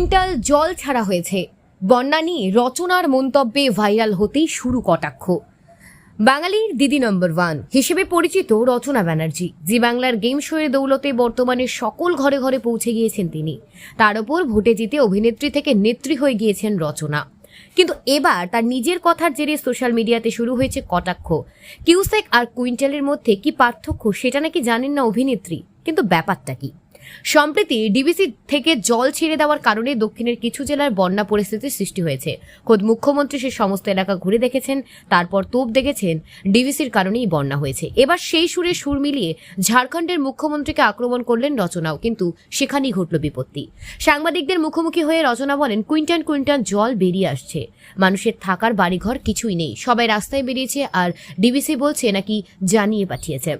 Quintal জল ছাড়া হয়েছে। বন্যা নিয়ে রচনার মন্তব্যে ভাইরাল হতেই শুরু কটাক্ষ। বাঙালির দিদি নম্বর ওয়ান হিসেবে পরিচিত রচনা ব্যানার্জি, জি বাংলার গেম শোয়ের দৌলতে বর্তমানে সকল ঘরে ঘরে পৌঁছে গিয়েছেন তিনি। তার ওপর ভোটে জিতে অভিনেত্রী থেকে নেত্রী হয়ে গিয়েছেন রচনা। কিন্তু এবার তার নিজের কথার জেরে সোশ্যাল মিডিয়াতে শুরু হয়েছে কটাক্ষ। কিউসেক আর কুইন্টালের মধ্যে কি পার্থক্য সেটা নাকি জানেন না অভিনেত্রী, কিন্তু ব্যাপারটা কি? সম্প্রতি ডিবিসি থেকে জল ছেড়ে দেওয়ার কারণে দক্ষিণের কিছু জেলার বন্যা পরিস্থিতির সৃষ্টি হয়েছে। খোদ মুখ্যমন্ত্রী সে সমস্ত এলাকা ঘুরে দেখেছেন, তারপর তোপ দেখেছেন ডিবিসির কারণেই বন্যা হয়েছে। এবার সেই সুরে সুর মিলিয়ে ঝাড়খণ্ডের মুখ্যমন্ত্রীকে আক্রমণ করলেন রচনাও, কিন্তু সেখানেই ঘটল বিপত্তি। সাংবাদিকদের মুখোমুখি হয়ে রচনা বলেন, কুইন্টান কুইন্টান জল বেরিয়ে আসছে। মানুষের থাকার বাড়িঘর কিছুই নেই। সবাই রাস্তায় বেরিয়েছে আর ডিবিসি বলছে নাকি জানিয়ে পাঠিয়েছে।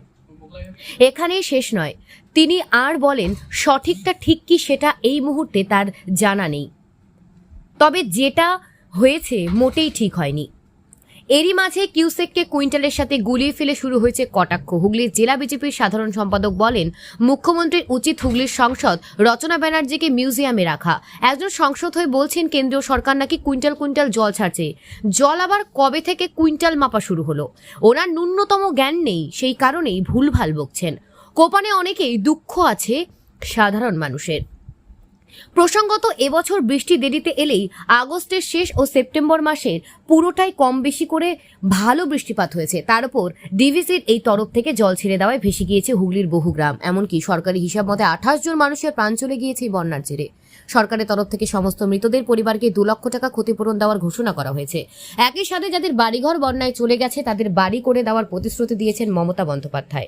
এখানেই শেষ নয়। তিনি আর বলেন, সঠিকটা ঠিক কি সেটা এই মুহূর্তে তার জানা নেই। তবে যেটা হয়েছে মোটেই ঠিক হয়নি। এরই মাঝে কিউসেককে কুইন্টালের সাথে গুলিয়ে ফেলে শুরু হয়েছে কটাক্ষ। হুগলির জেলা বিজেপির সাধারণ সম্পাদক বলেন, মুখ্যমন্ত্রীর উচিত হুগলির সংসদ, রচনা ব্যানার্জিকে মিউজিয়ামে রাখা। একজন সংসদ হয়ে বলছেন, কেন্দ্রীয় সরকার নাকি কুইন্টাল কুইন্টাল জল ছাড়ছে। জল আবার কবে থেকে কুইন্টাল মাপা শুরু হলো? ওনার ন্যূনতম জ্ঞান নেই, সেই কারণেই ভুলভাল বকছেন। কোপানে অনেকেই দুঃখ আছে সাধারণ মানুষের। প্রসঙ্গত, এবছর বৃষ্টি দেরিতে এলেই আগস্টের শেষ ও সেপ্টেম্বর মাসের পুরোটাই কম বেশি করে ভালো বৃষ্টিপাত হয়েছে। তার উপর ডিভিসির এই তরফ থেকে জল ছেড়ে দেওয়ায় ভেসে গিয়েছে হুগলির বহু গ্রাম। এমনকি সরকারি হিসাব মতে আঠাশ জন মানুষের প্রাণ চলে গিয়েছে এই বন্যার জেরে। সরকারের তরফ থেকে সমস্ত মৃতদের পরিবারকে দু লক্ষ টাকা ক্ষতিপূরণ দেওয়ার ঘোষণা করা হয়েছে। একই সাথে যাদের বাড়িঘর বন্যায় চলে গেছে, তাদের বাড়ি করে দেওয়ার প্রতিশ্রুতি দিয়েছেন মমতা বন্দ্যোপাধ্যায়।